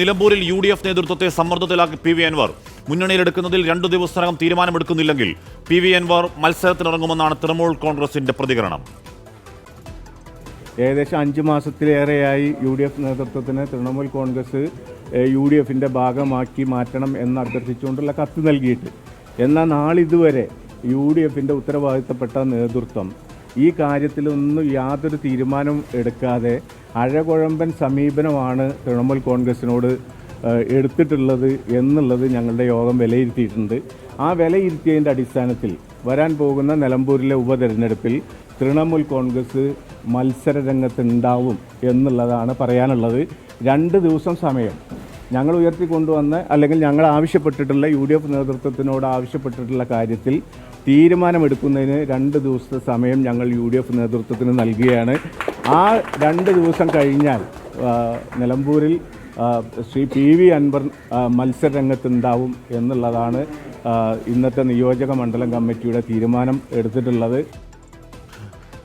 നിലമ്പൂരിൽ U D F നേതൃത്വത്തെ സമ്മർദ്ദത്തിലാക്കി പി വി അൻവർ. മുന്നണിയിലെടുക്കുന്നതിൽ രണ്ടു ദിവസത്തിനകം തീരുമാനമെടുക്കുന്നില്ലെങ്കിൽ പി വി അൻവർ മത്സരത്തിനിറങ്ങുമെന്നാണ് തൃണമൂൽ കോൺഗ്രസിന്റെ പ്രതികരണം. ഏകദേശം അഞ്ച് മാസത്തിലേറെയായി യു ഡി എഫ് നേതൃത്വത്തിന് തൃണമൂൽ കോൺഗ്രസ് യു ഡി എഫിന്റെ ഭാഗമാക്കി മാറ്റണം എന്ന് അഭ്യർത്ഥിച്ചുകൊണ്ടുള്ള കത്ത് നൽകിയിട്ട്. എന്നാൽ നാളിതുവരെ യു ഡി എഫിന്റെ ഉത്തരവാദിത്തപ്പെട്ട നേതൃത്വം ഈ കാര്യത്തിലൊന്നും യാതൊരു തീരുമാനം എടുക്കാതെ അഴകുഴമ്പൻ സമീപനമാണ് തൃണമൂൽ കോൺഗ്രസിനോട് എടുത്തിട്ടുള്ളത് എന്നുള്ളത് ഞങ്ങളുടെ യോഗം വിലയിരുത്തിയിട്ടുണ്ട്. ആ വിലയിരുത്തിയതിന്റെ അടിസ്ഥാനത്തിൽ വരാൻ പോകുന്ന നിലമ്പൂരിലെ ഉപതെരഞ്ഞെടുപ്പിൽ തൃണമൂൽ കോൺഗ്രസ് മത്സര രംഗത്തുണ്ടാവും എന്നുള്ളതാണ് പറയാനുള്ളത്. രണ്ട് ദിവസം സമയം ഞങ്ങൾ ഉയർത്തിക്കൊണ്ടുവന്ന അല്ലെങ്കിൽ ഞങ്ങൾ ആവശ്യപ്പെട്ടിട്ടുള്ള യു ഡി എഫ് നേതൃത്വത്തിനോട് ആവശ്യപ്പെട്ടിട്ടുള്ള കാര്യത്തിൽ തീരുമാനമെടുക്കുന്നതിന് രണ്ട് ദിവസത്തെ സമയം ഞങ്ങൾ യു ഡി എഫ് നേതൃത്വത്തിന് നൽകുകയാണ്. ആ രണ്ട് ദിവസം കഴിഞ്ഞാൽ നിലമ്പൂരിൽ ശ്രീ പി വി അൻവർ മത്സരരംഗത്തുണ്ടാവും എന്നുള്ളതാണ് ഇന്നത്തെ നിയോജക മണ്ഡലം കമ്മിറ്റിയുടെ തീരുമാനം എടുത്തിട്ടുള്ളത്.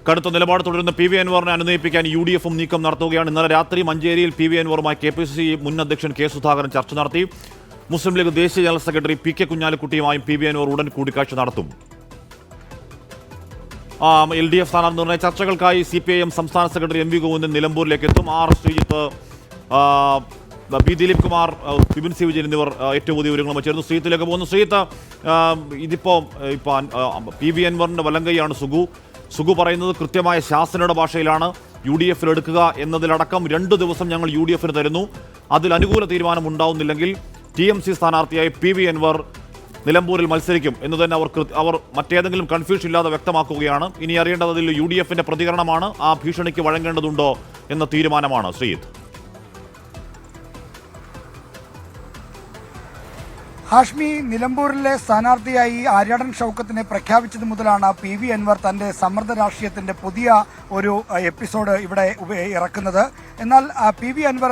കടുത്ത നിലപാട് തുടരുന്ന പി വി അൻവറിനെ അനുനയിപ്പിക്കാൻ യു ഡി എഫും നീക്കം നടത്തുകയാണ്. ഇന്നലെ രാത്രി മഞ്ചേരിയിൽ പി വി അൻവറുമായി കെ പി സി സി മുൻ അധ്യക്ഷൻ കെ സുധാകരൻ ചർച്ച നടത്തി. മുസ്ലിം ലീഗ് ദേശീയ ജനറൽ സെക്രട്ടറി പി കെ കുഞ്ഞാലിക്കുട്ടിയുമായും പി ബി അനൂർ ഉടൻ കൂടിക്കാഴ്ച നടത്തും. എൽ ഡി എഫ് സ്ഥാനാർത്ഥി നിർണയ ചർച്ചകൾക്കായി സി പി ഐ എം സംസ്ഥാന സെക്രട്ടറി എം വി ഗോവിന്ദൻ നിലമ്പൂരിലേക്ക് എത്തും. ആർ ശ്രീജിത്ത് പി ദിലീപ് കുമാർ ആ, ബിപിൻ സി വിജയൻ എന്നിവർ ഏറ്റവും പുതിയ വിവരങ്ങളുമായി ചേർന്നു ശ്രീത്തിലേക്ക് പോകുന്നു. ശ്രീത്ത് ഇതിപ്പോൾ ഇതിപ്പോ ഇപ്പൊ പി വി അൻവറിന്റെ വലങ്കയാണ് സുഗു. സുഗു പറയുന്നത് കൃത്യമായ ശാസനയുടെ ഭാഷയിലാണ് യു ഡി എഫിൽ എടുക്കുക എന്നതിലടക്കം രണ്ട് ദിവസം ഞങ്ങൾ യു ഡി എഫിന് തരുന്നു. അതിൽ അനുകൂല തീരുമാനം ഉണ്ടാവുന്നില്ലെങ്കിൽ ടി എം സി സ്ഥാനാർത്ഥിയായി പി വി അൻവർ നിലമ്പൂരിൽ മത്സരിക്കും എന്ന് തന്നെ അവർ അവർ മറ്റേതെങ്കിലും കൺഫ്യൂഷൻ ഇല്ലാതെ വ്യക്തമാക്കുകയാണ്. ഇനി അറിയേണ്ടത് അതിൽ യു ഡി എഫിന്റെ പ്രതികരണമാണ്. ആ ഭീഷണിക്ക് വഴങ്ങേണ്ടതുണ്ടോ എന്ന തീരുമാനമാണ് ശ്രീജിത്ത്. ഹാഷ്മി നിലമ്പൂരിലെ സ്ഥാനാർത്ഥിയായി ആര്യാടൻ ഷൗക്കത്തിനെ പ്രഖ്യാപിച്ചത് മുതലാണ് പി വി അൻവർ തന്റെ സമ്മർദ്ദ രാഷ്ട്രീയത്തിന്റെ പുതിയ ഒരു എപ്പിസോഡ് ഇവിടെ ഇറക്കുന്നത്. എന്നാൽ പി വി അൻവർ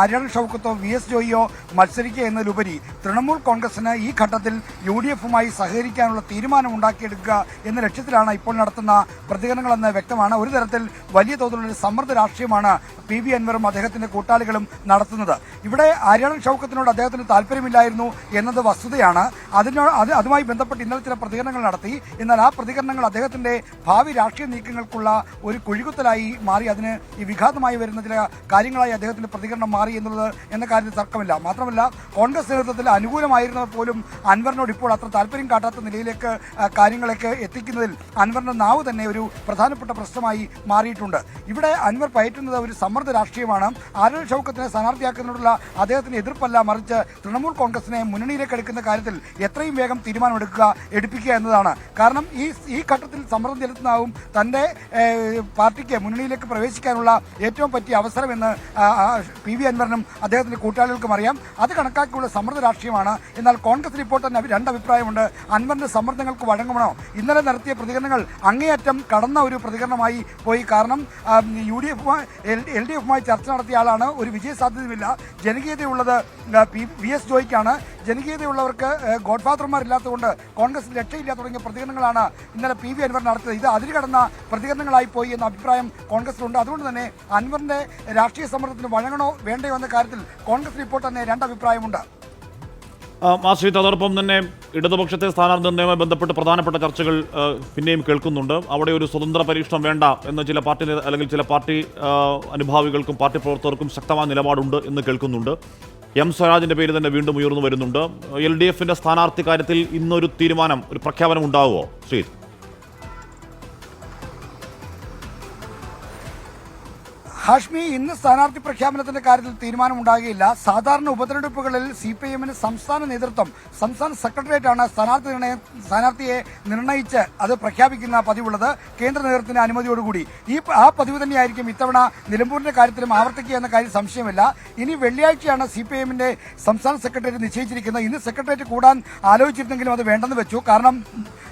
ആര്യാടൻ ഷൗക്കത്തോ വി എസ് ജോയിയോ മത്സരിക്കുക എന്നതിലുപരി തൃണമൂൽ കോൺഗ്രസിന് ഈ ഘട്ടത്തിൽ യു ഡി എഫുമായി സഹകരിക്കാനുള്ള തീരുമാനം ഉണ്ടാക്കിയെടുക്കുക എന്ന ലക്ഷ്യത്തിലാണ് ഇപ്പോൾ നടത്തുന്ന പ്രതികരണങ്ങളെന്ന് വ്യക്തമാണ്. ഒരു തരത്തിൽ വലിയ തോതിലുള്ള ഒരു സമ്മർദ്ദ രാഷ്ട്രീയമാണ് പി വി അൻവറും അദ്ദേഹത്തിന്റെ കൂട്ടാളികളും നടത്തുന്നത്. ഇവിടെ ആര്യാടൻ ഷൗക്കത്തിനോട് അദ്ദേഹത്തിന് താല്പര്യമില്ലായിരുന്നു എന്നത് വസ്തുതയാണ്. അതിനോ അത് അതുമായി ബന്ധപ്പെട്ട് ഇന്നലെ ചില പ്രതികരണങ്ങൾ നടത്തി. എന്നാൽ ആ പ്രതികരണങ്ങൾ അദ്ദേഹത്തിന്റെ ഭാവി രാഷ്ട്രീയ നീക്കങ്ങൾക്കുള്ള ഒരു കുഴികുത്തലായി മാറി. അതിന് ഈ വിഘാതമായി വരുന്ന ചില കാര്യങ്ങളായി അദ്ദേഹത്തിന്റെ പ്രതികരണം മാറി എന്നുള്ളത് എന്ന കാര്യത്തിൽ തർക്കമില്ല. മാത്രമല്ല കോൺഗ്രസ് നേതൃത്വത്തിൽ അനുകൂലമായിരുന്നവർ പോലും അൻവറിനോട് ഇപ്പോൾ അത്ര താല്പര്യം കാട്ടാത്ത നിലയിലേക്ക് കാര്യങ്ങളൊക്കെ എത്തിക്കുന്നതിൽ അൻവറിന്റെ നാവ് തന്നെ ഒരു പ്രധാനപ്പെട്ട പ്രശ്നമായി മാറിയിട്ടുണ്ട്. ഇവിടെ അൻവർ പയറ്റുന്നത് ഒരു സമ്മർദ്ദ രാഷ്ട്രീയമാണ്. ആരോഗ്യ ഷൗക്കത്തിനെ സ്ഥാനാർത്ഥിയാക്കുന്നതിനുള്ള അദ്ദേഹത്തിന്റെ എതിർപ്പല്ല മറിച്ച് തൃണമൂൽ കോൺഗ്രസിനെ മുന്നണിയിലേക്ക് എടുക്കുന്ന കാര്യത്തിൽ എത്രയും വേഗം തീരുമാനമെടുക്കുക എടുപ്പിക്കുക എന്നതാണ്. കാരണം ഈ ഈ ഘട്ടത്തിൽ സമ്മർദ്ദം ചെലുത്തുന്നതാവും തന്റെ പാർട്ടിക്ക് മുന്നണിയിലേക്ക് പ്രവേശിക്കാനുള്ള ഏറ്റവും പറ്റിയ അവസരമെന്ന് പി വി അൻവറിനും അദ്ദേഹത്തിന്റെ കൂട്ടാളികൾക്കും അറിയാം. അത് കണക്കാക്കിയുള്ള സമ്മർദ്ദ രാഷ്ട്രീയമാണ്. എന്നാൽ കോൺഗ്രസ് ഇപ്പോൾ തന്നെ രണ്ട് അഭിപ്രായമുണ്ട്. അൻവറിന്റെ സമ്മർദ്ദങ്ങൾക്ക് വഴങ്ങണോ ഇന്നലെ നടത്തിയ പ്രതികരണങ്ങൾ അങ്ങേയറ്റം കടന്ന ഒരു പ്രതികരണമായി പോയി. കാരണം യു ഡി എഫുമായി എൽ ഡി എഫുമായി ചർച്ച നടത്തിയ ആളാണ്. ഒരു വിജയ സാധ്യതയുമില്ല ജനകീയതയുള്ളത് പി വി എസ് ജോയ്ക്കാണ്. ജനകീയതയുള്ളവർക്ക് ഗോഡ് ഗോഡ്ഫാദർമാരില്ലാത്തതുകൊണ്ട് കോൺഗ്രസ് രക്ഷയില്ല തുടങ്ങിയ പ്രതികരണങ്ങളാണ് ഇന്നലെ പി വി അൻവർ നടത്തിയത്. ഇത് അതിര് കടന്ന പ്രതികരണങ്ങളായി പോയി എന്ന അഭിപ്രായം കോൺഗ്രസിലുണ്ട്. അതുകൊണ്ട് തന്നെ അൻവറിന്റെ രാഷ്ട്രീയ സമ്മർദ്ദത്തിന് വഴങ്ങണോ വേണ്ടയോ എന്ന കാര്യത്തിൽ കോൺഗ്രസ് ഇപ്പോൾ തന്നെ രണ്ട് അഭിപ്രായമുണ്ട്. ആ, ആ അതോടൊപ്പം തന്നെ ഇടതുപക്ഷത്തെ സ്ഥാനാർത്ഥി നിർണയവുമായി ബന്ധപ്പെട്ട് പ്രധാനപ്പെട്ട ചർച്ചകൾ പിന്നെയും കേൾക്കുന്നുണ്ട്. അവിടെ ഒരു സ്വതന്ത്ര പരീക്ഷണം വേണ്ട എന്ന് ചില പാർട്ടി അല്ലെങ്കിൽ ചില പാർട്ടി അനുഭാവികൾക്കും പാർട്ടി പ്രവർത്തകർക്കും ശക്തമായ നിലപാടുണ്ട് എന്ന് കേൾക്കുന്നുണ്ട്. എം സ്വരാജിന്റെ പേര് തന്നെ വീണ്ടും ഉയർന്നു വരുന്നുണ്ട്. എൽ ഡി എഫിന്റെ സ്ഥാനാർത്ഥി കാര്യത്തിൽ ഇന്നൊരു തീരുമാനം ഒരു പ്രഖ്യാപനം ഉണ്ടാവുമോ? ശ്രീജിത്ത് ഹാഷ്മി ഇന്ന് സ്ഥാനാർത്ഥി പ്രഖ്യാപനത്തിന്റെ കാര്യത്തിൽ തീരുമാനമുണ്ടാകുകയില്ല സാധാരണ ഉപതെരഞ്ഞെടുപ്പുകളിൽ സി പി എമ്മിന് സംസ്ഥാന നേതൃത്വം സംസ്ഥാന സെക്രട്ടേറിയറ്റാണ് സ്ഥാനാർത്ഥി നിർണയം സ്ഥാനാർത്ഥിയെ നിർണയിച്ച് അത് പ്രഖ്യാപിക്കുന്ന പതിവുള്ളത് കേന്ദ്ര നേതൃത്വത്തിന്റെ അനുമതിയോടുകൂടി. ഈ ആ പതിവ് തന്നെയായിരിക്കും ഇത്തവണ നിലമ്പൂരിന്റെ കാര്യത്തിലും ആവർത്തിക്കുക എന്ന കാര്യം സംശയമില്ല. ഇനി വെള്ളിയാഴ്ചയാണ് സി പി എമ്മിന്റെ സംസ്ഥാന സെക്രട്ടേറിയറ്റ് നിശ്ചയിച്ചിരിക്കുന്നത്. ഇന്ന് സെക്രട്ടേറിയറ്റ് കൂടാൻ ആലോചിച്ചിരുന്നെങ്കിലും അത് വേണ്ടെന്ന് വെച്ചു. കാരണം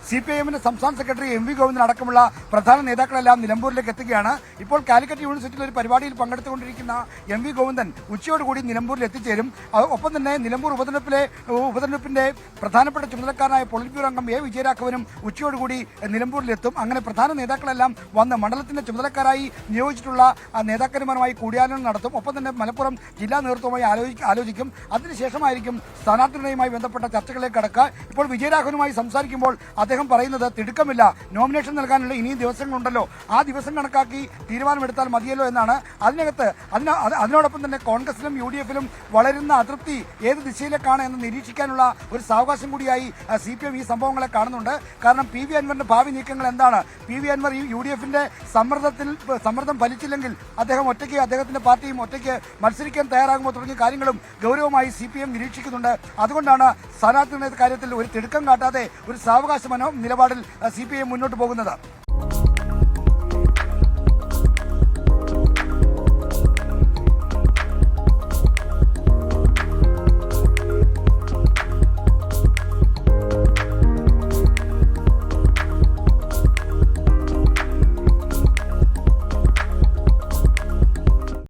സി പി എമ്മിന്റെ സംസ്ഥാന സെക്രട്ടറി എം വി ഗോവിന്ദൻ അടക്കമുള്ള പ്രധാന നേതാക്കളെല്ലാം നിലമ്പൂരിലേക്ക് എത്തുകയാണ്. ഇപ്പോൾ കാലിക്കറ്റ് യൂണിവേഴ്സിറ്റിയിൽ ഒരു പരിപാടിയിൽ പങ്കെടുത്തുകൊണ്ടിരിക്കുന്ന എം വി ഗോവിന്ദൻ ഉച്ചയോടുകൂടി നിലമ്പൂരിൽ എത്തിച്ചേരും. ഒപ്പം തന്നെ നിലമ്പൂർ ഉപതെരഞ്ഞെടുപ്പിലെ ഉപതെരഞ്ഞെടുപ്പിന്റെ പ്രധാനപ്പെട്ട ചുമതലക്കാരനായ പൊളിറ്റ് ബ്യൂറോ അംഗം എ വിജയരാഘവനും ഉച്ചയോടുകൂടി നിലമ്പൂരിലെത്തും അങ്ങനെ പ്രധാന നേതാക്കളെല്ലാം വന്ന് മണ്ഡലത്തിന്റെ ചുമതലക്കാരായി നിയോഗിച്ചിട്ടുള്ള നേതാക്കന്മാരുമായി കൂടിയാലോചന നടത്തും. ഒപ്പം തന്നെ മലപ്പുറം ജില്ലാ നേതൃത്വവുമായി ആലോചിക്കും. അതിനുശേഷമായിരിക്കും സ്ഥാനാർത്ഥികളുമായി ബന്ധപ്പെട്ട ചർച്ചകളിലേക്ക് കടക്കുക. ഇപ്പോൾ വിജയരാഘവനുമായി സംസാരിക്കുമ്പോൾ അദ്ദേഹം പറയുന്നത് തിടുക്കമില്ല. നോമിനേഷൻ നൽകാനുള്ള ഇനിയും ദിവസങ്ങളുണ്ടല്ലോ. ആ ദിവസം കണക്കാക്കി തീരുമാനമെടുത്താൽ മതിയല്ലോ എന്നാണ് അതിനകത്ത് അതിന അതിനോടൊപ്പം തന്നെ കോൺഗ്രസിലും യു ഡി എഫിലും വളരുന്ന അതൃപ്തി ഏത് ദിശയിലേക്കാണ് എന്ന് നിരീക്ഷിക്കാനുള്ള ഒരു സാവകാശം കൂടിയായി സി പി എം ഈ സംഭവങ്ങളെ കാണുന്നുണ്ട്. കാരണം പി വി അൻവറിന്റെ ഭാവി നീക്കങ്ങൾ എന്താണ്? പി വി അൻവർ ഈ യു ഡി എഫിന്റെ സമ്മർദ്ദത്തിൽ സമ്മർദ്ദം ഫലിച്ചില്ലെങ്കിൽ അദ്ദേഹം ഒറ്റയ്ക്ക് അദ്ദേഹത്തിന്റെ പാർട്ടിയും ഒറ്റയ്ക്ക് മത്സരിക്കാൻ തയ്യാറാകുമോ തുടങ്ങിയ കാര്യങ്ങളും ഗൗരവമായി സി പി എം നിരീക്ഷിക്കുന്നുണ്ട്. അതുകൊണ്ടാണ് സ്ഥാനാർത്ഥിയുടെ കാര്യത്തിൽ ഒരു തിടുക്കം കാട്ടാതെ ഒരു സാവകാശ മനോ നിലപാടിൽ സി പി ഐ മുന്നോട്ട് പോകുന്നത്.